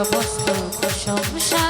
সমস্ত প্রশংসা